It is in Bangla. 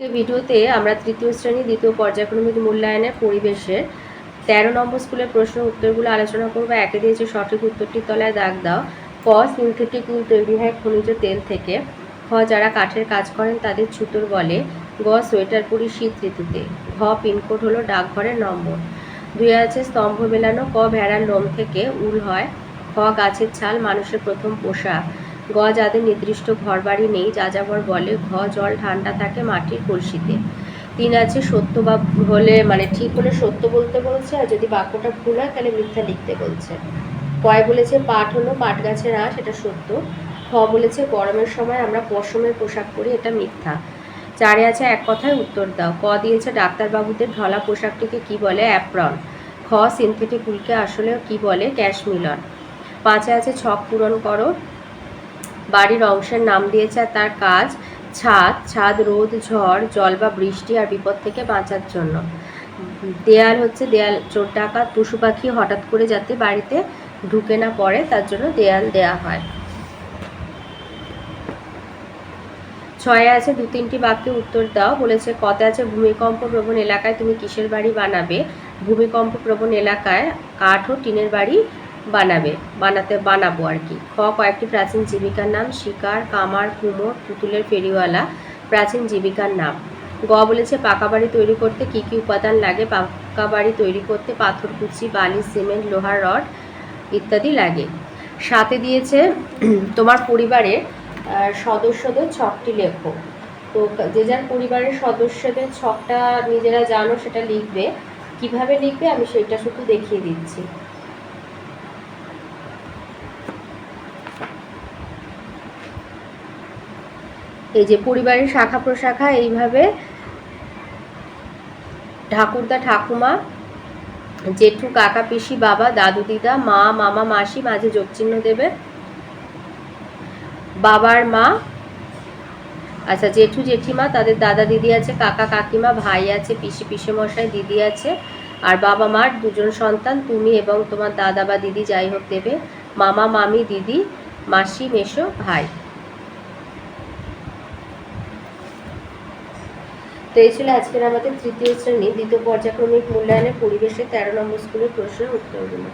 ভিডিওতে আমরা তৃতীয় শ্রেণি, দ্বিতীয় পর্যায়ক্রমিক মূল্যায়নের পরিবেশের তেরো নম্বর স্কুলের প্রশ্ন উত্তরগুলো আলোচনা করব। একে দিয়েছে সঠিক উত্তরটির তলায় দাগ দাও। ক, সিনথেটিক উল তৈরি হয় খনিজ তেল থেকে। খ, যারা কাঠের কাজ করেন তাদের ছুতোর বলে। গ, সোয়েটার পরি শীত ঋতুতে। ঘ, পিনকোড হলো ডাকঘরের নম্বর। দুই আছে স্তম্ভ মেলানো। ক, ভেড়ার লোম থেকে উল হয়। খ, গাছের ছাল, মানুষের প্রথম পোশাক গ যাদের নির্দিষ্ট ঘরবাড়ি নেই। যাযাবর বলে, ঘ, জল, ঠান্ডা থাকে মাটির কলসিতে। তিন আছে সত্য বা হলে মানে ঠিক হলে সত্য বলতে বলছে, আর যদি বাক্যটা ভুল হয়, তাহলে মিথ্যা লিখতে বলছে। কয় বলেছে পাট হলো পাট গাছের আঁশ, এটা সত্য। খ বলেছে, গরমের সময় আমরা পশমের পোশাক পরি, এটা মিথ্যা। চারে আছে, এক কথায় উত্তর দাও। ক দিয়েছে ডাক্তারবাবুদের ঢলা পোশাকটিকে কি বলে? অ্যাপ্রন। খ, সিনথেটিক উলকে আসলে কি বলে? ক্যাশমিলন পাঁচে আছে, ছক পূরণ করো। বাড়ির অংশের নাম দিয়েছে আর তার কাজ ছাদ ছাদ, রোদ, ঝড়, জল বা বৃষ্টি আর বিপদ থেকে বাঁচার জন্য। দেয়াল হচ্ছে দেয়াল, চোর ডাকাত পশু পাখি হঠাৎ করে যাতে বাড়িতে ঢুকে না পড়ে, তার জন্য দেয়াল দেয়া হয়। ছয়ে আছে, দু তিনটি বাক্যে উত্তর দাও। বলেছে, কতে আছে, ভূমিকম্প প্রবণ এলাকায় তুমি কিসের বাড়ি বানাবে? ভূমিকম্প প্রবণ এলাকায় কাঠ ও টিনের বাড়ি বানাবে, বানাতে বানাবো আর কি। খ, কয়েকটি প্রাচীন জীবিকার নাম, শিকার, কামার, কুমোর, পুতুলের ফেরিওয়ালা, প্রাচীন জীবিকার নাম। গ বলেছে পাকা বাড়ি তৈরি করতে কি কি উপাদান লাগে, পাকা বাড়ি তৈরি করতে পাথর, কুচি, বালি, সিমেন্ট, লোহার রড ইত্যাদি লাগে। সাথে দিয়েছে, তোমার পরিবারের সদস্যদের ছকটি লেখো। তো যে যার পরিবারের সদস্যদের ছকটা নিজেরা জানো, সেটা লিখবে। কীভাবে লিখবে, আমি সেটা শুধু দেখিয়ে দিচ্ছি। এই যে পরিবারের শাখা প্রশাখা এইভাবে ঠাকুরদা, ঠাকুমা, জেঠু, কাকা, পিসি, বাবা, দাদু, দিদা, মা, মামা, মাসি, মাঝে যোগচিহ্ন দেবে। বাবার মা আচ্ছা জেঠু, জেঠিমা, তাদের দাদা, দিদি আছে, কাকা, কাকিমা, ভাই আছে, পিসি পিসে মশাই দিদি আছে, আর বাবা মার দুজন সন্তান, তুমি এবং তোমার দাদা বা দিদি যাই হোক দেবে, মামা, মামি, দিদি, মাসি মেশো ভাই। তো এই ছিল আজকের আমাদের তৃতীয় শ্রেণি, দ্বিতীয় পর্যায়ক্রমিক মূল্যায়নের পরিবেশে তেরো নম্বর স্কুলের প্রশ্নের উত্তরগুলো